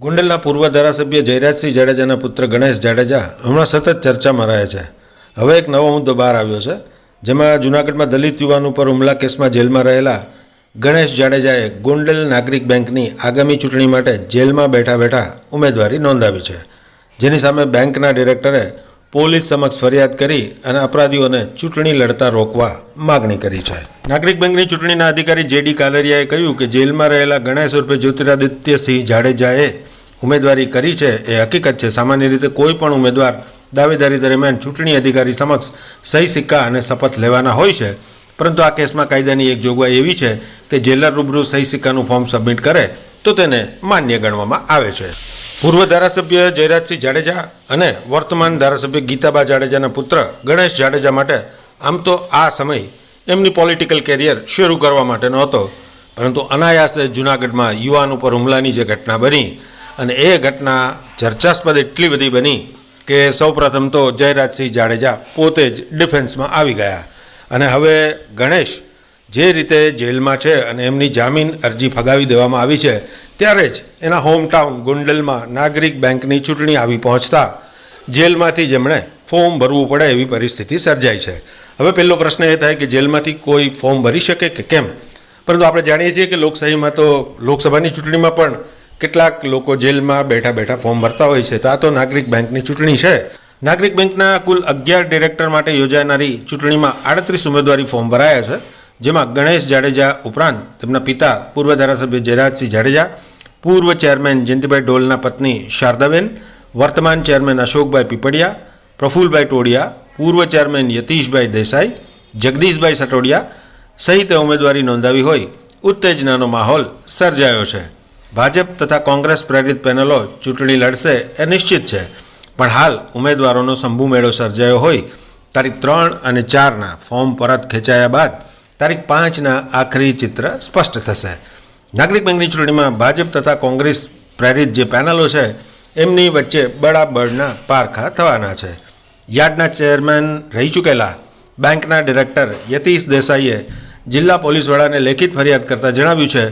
ગોંડલના પૂર્વ ધારાસભ્ય જયરાજસિંહ જાડેજાના પુત્ર ગણેશ જાડેજા હમણાં સતત ચર્ચામાં રહે છે. હવે એક નવો મુદ્દો બહાર આવ્યો છે, જેમાં જૂનાગઢમાં દલિત યુવાન ઉપર હુમલા કેસમાં જેલમાં રહેલા ગણેશ જાડેજાએ ગોંડલ નાગરિક બેંકની આગામી ચૂંટણી માટે જેલમાં બેઠા બેઠા ઉમેદવારી નોંધાવી છે. જેની સામે બેંકના ડિરેક્ટરે પોલીસ સમક્ષ ફરિયાદ કરી અને અપરાધીઓને ચૂંટણી લડતા રોકવા માગણી કરી છે. નાગરિક બેંકની ચૂંટણીના અધિકારી જેડી કાલરિયાએ કહ્યું કે જેલમાં રહેલા ગણેશ ઉર્ફે જ્યોતિરાદિત્યસિંહ જાડેજાએ ઉમેદવારી કરી છે. એ હકીકત છે. સામાન્ય રીતે કોઈ પણ ઉમેદવાર દાવેદારી દરમિયાન ચૂંટણી અધિકારી સમક્ષ સહી, સિક્કા અને શપથ લેવાના હોય છે. પરંતુ આ કેસમાં કાયદાની એક જોગવાઈ એવી છે કે જેલર રૂબરૂ સહી, સિક્કાનું ફોર્મ સબમિટ કરે તો તેને માન્ય ગણવામાં આવે છે. પૂર્વ ધારાસભ્ય જયરાજસિંહ જાડેજા અને વર્તમાન ધારાસભ્ય ગીતાબા જાડેજાના પુત્ર ગણેશ જાડેજા માટે આમ તો આ સમય એમની પોલિટિકલ કેરિયર શરૂ કરવા માટેનો હતો. પરંતુ અનાયાસે જૂનાગઢમાં યુવાન ઉપર હુમલાની જે ઘટના બની અને એ ઘટના ચર્ચાસ્પદ એટલી બધી બની કે સૌપ્રથમ તો જયરાજસિંહ જાડેજા પોતે જ ડિફેન્સમાં આવી ગયા. અને હવે ગણેશ જે રીતે જેલમાં છે અને એમની જામીન અરજી ફગાવી દેવામાં આવી છે, ત્યારે જ એના હોમટાઉન ગુંડલમાં નાગરિક બેંકની ચૂંટણી આવી પહોંચતા જેલમાંથી જ એમણે ફોર્મ ભરવું પડે એવી પરિસ્થિતિ સર્જાઈ છે. હવે પહેલો પ્રશ્ન એ થાય કે જેલમાંથી કોઈ ફોર્મ ભરી શકે કે કેમ? પરંતુ આપણે જાણીએ છીએ કે લોકશાહીમાં તો લોકસભાની ચૂંટણીમાં પણ કેટલાક લોકો જેલમાં બેઠા બેઠા ફોર્મ ભરતા હોય છે. તો આ તો નાગરિક બેંકની ચૂંટણી છે. નાગરિક બેંકના કુલ અગિયાર ડિરેક્ટર માટે યોજાનારી ચૂંટણીમાં આડત્રીસ ઉમેદવારી ફોર્મ ભરાયા છે. જેમાં ગણેશ જાડેજા ઉપરાંત તેમના પિતા પૂર્વ ધારાસભ્ય જયરાજસિંહ જાડેજા, પૂર્વ ચેરમેન જયંતિભાઈ ડોલના પત્ની શારદાબેન, વર્તમાન ચેરમેન અશોકભાઈ પીપળિયા, પ્રફુલભાઈ ટોડિયા પૂર્વ ચેરમેન યતીશભાઈ દેસાઈ, જગદીશભાઈ સટોડિયા સહિતે ઉમેદવારી નોંધાવી હોય ઉત્તેજનાનો માહોલ સર્જાયો છે. ભાજપ તથા કોંગ્રેસ પ્રેરિત પેનલો ચૂંટણી લડશે એ નિશ્ચિત છે. પણ હાલ ઉમેદવારોનો શંભુ મેળો સર્જાયો હોય તારીખ ત્રણ અને ચારના ફોર્મ પરત ખેંચાયા બાદ તારીખ પાંચના આખરી ચિત્ર સ્પષ્ટ થશે. નાગરિક બેંકની ચૂંટણીમાં ભાજપ તથા કોંગ્રેસ પ્રેરિત જે પેનલો છે, એમની વચ્ચે બળાબળના પારખા થવાના છે. યાર્ડના ચેરમેન રહી ચૂકેલા બેંકના ડિરેક્ટર યતીશ દેસાઈએ જિલ્લા પોલીસ વડાને લેખિત ફરિયાદ કરતાં જણાવ્યું છે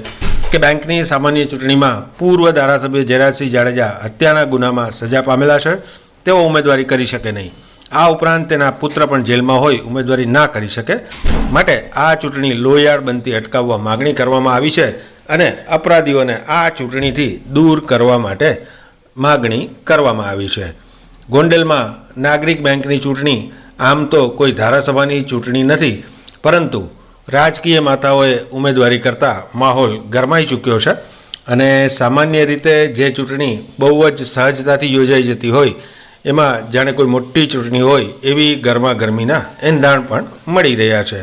કે બેંકની સામાન્ય ચૂંટણીમાં પૂર્વ ધારાસભ્ય જયરાજસિંહ જાડેજા હત્યાના ગુનામાં સજા પામેલા છે. તેઓ ઉમેદવારી કરી શકે નહીં. આ ઉપરાંત તેના પુત્ર પણ જેલમાં હોય, ઉમેદવારી ના કરી શકે. માટે આ ચૂંટણી લોહિયાળ બનતી અટકાવવા માગણી કરવામાં આવી છે અને અપરાધીઓને આ ચૂંટણીથી દૂર કરવા માટે માગણી કરવામાં આવી છે. ગોંડલમાં નાગરિક બેંકની ચૂંટણી આમ તો કોઈ ધારાસભાની ચૂંટણી નથી, પરંતુ રાજકીય માતાઓએ ઉમેદવારી કરતા માહોલ ગરમાઈ ચૂક્યો છે. અને સામાન્ય રીતે જે ચૂંટણી બહુ જ સહજતાથી યોજાઈ જતી હોય એમાં જાણે કોઈ મોટી ચૂંટણી હોય એવી ગરમા ગરમીના એંધાણ પણ મળી રહ્યા છે.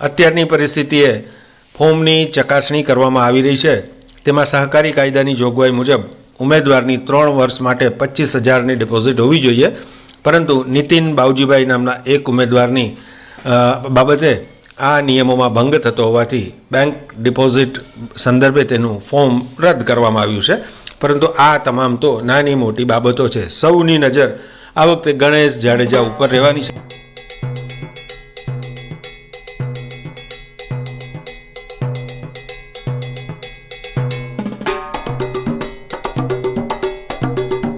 અત્યારની પરિસ્થિતિએ ફોર્મની ચકાસણી કરવામાં આવી રહી છે. તેમાં સહકારી કાયદાની જોગવાઈ મુજબ ઉમેદવારની ત્રણ વર્ષ માટે પચીસ હજારની ડિપોઝિટ હોવી જોઈએ. પરંતુ નીતિન બાવજીભાઈ નામના એક ઉમેદવારની બાબતે આ નિયમોમાં ભંગ થતો હોવાથી બેંક ડિપોઝિટ સંદર્ભે તેનું ફોર્મ રદ કરવામાં આવ્યું છે. પરંતુ આ તમામ તો નાની મોટી બાબતો છે. સૌની નજર આ વખતે ગણેશ જાડેજા ઉપર રહેવાની છે.